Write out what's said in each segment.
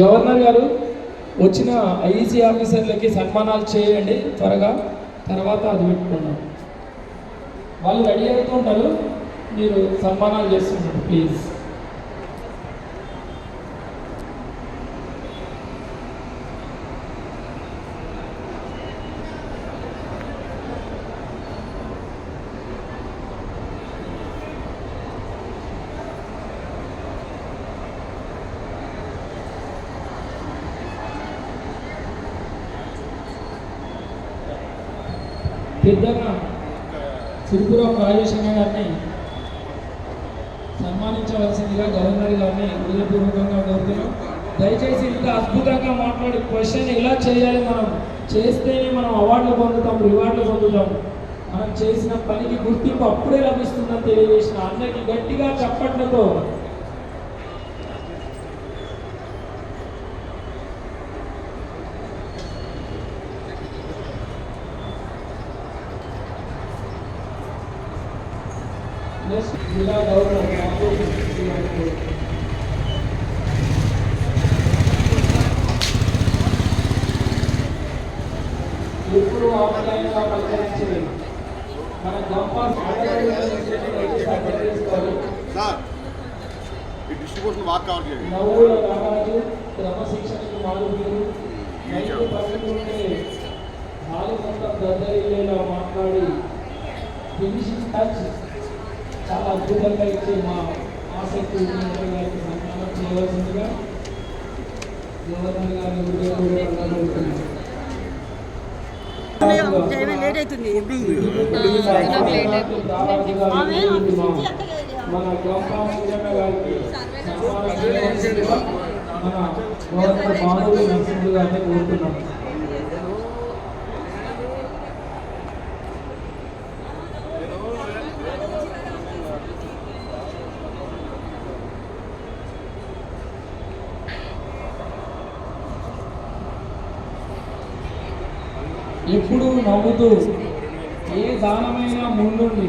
Governor గారు వచ్చిన IEC ఆఫీసర్లకి సన్మానాలు చేయండి త్వరగా. తర్వాత అది పెట్టుకున్నాం వాళ్ళు రెడీ అవుతుంటారు మీరు సన్మానాలు చేస్తుంటారు ప్లీజ్. పెద్దగా సిరిపురం రాజేశ్వర గారిని సన్మానించవలసిందిగా గవర్నర్ గారిని హృదయపూర్వకంగా కోరుతున్నాం. దయచేసి ఇంత అద్భుతంగా మాట్లాడే క్వశ్చన్ ఎలా చేయాలి మనం? చేస్తేనే మనం అవార్డులు పొందుతాం రివార్డులు పొందుతాం. మనం చేసిన పనికి గుర్తింపు అప్పుడే లభిస్తుందని తెలియజేసిన అందరికీ గట్టిగా చప్పట్లతో నెక్స్ట్ జిల్లా గారికి ఎప్పుడు ఆఫ్లైన్గా పలకరించేది మన గంపాస్ డిస్ట్రిబ్యూషన్ కవర్ చేయండి. నవ్వుల రారాజు క్రమశిక్షణకు మారుపేరు పట్టుకుంటే నాలుగు మొత్తం దద్దరిల్లేలా మాట్లాడి ఫినిషింగ్ టచ్ అద్భుతంగా ఇచ్చే మా ఆసక్తి ఉన్నటువంటి గారికి సన్మానం చేయవలసిందిగా గవర్నర్ గారిని హృదయపూర్వకంగా. లేట్ అవుతుంది మన గవర్నర్ గారిని కోరుతున్నాం ఎప్పుడు నవ్వుతూ ఏ దానమైనా ముందుండి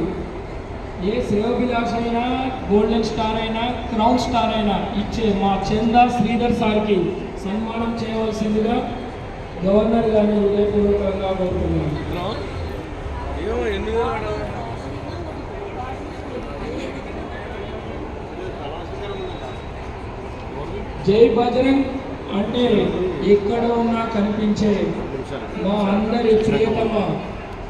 ఏ శ్రేయోభిలాష అయినా గోల్డెన్ స్టార్ అయినా క్రౌన్ స్టార్ అయినా ఇచ్చే మా చందా శ్రీధర్ సార్కి సన్మానం చేయవలసిందిగా గవర్నర్ గారిని హృదయపూర్వకంగా కోరుతున్నాను. జై బజరంగ్ అంటే ఎక్కడ ఉన్నా కనిపించే మా అందరి ప్రియతమ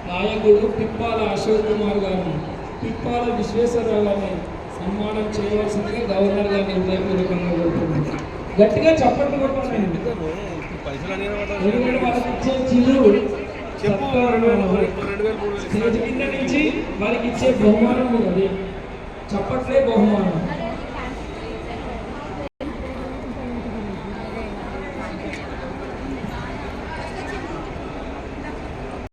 నాయకుడు పిప్పాల అశోక్ కుమార్ గారిని పిప్పాల విశ్వేశ్వరరావు గారిని సన్మానం చేయవలసిందిగా గవర్నర్ గారిని హృదయపూర్వకంగా కోరుతున్నాను గట్టిగా చప్పట్లు కొట్టాలండి ఎందుకంటే వాళ్ళకి ఇచ్చే చిల్లు స్టేజ్ కింద నుంచి వాళ్ళకి ఇచ్చే బహుమానం అది. చప్పట్లే బహుమానం.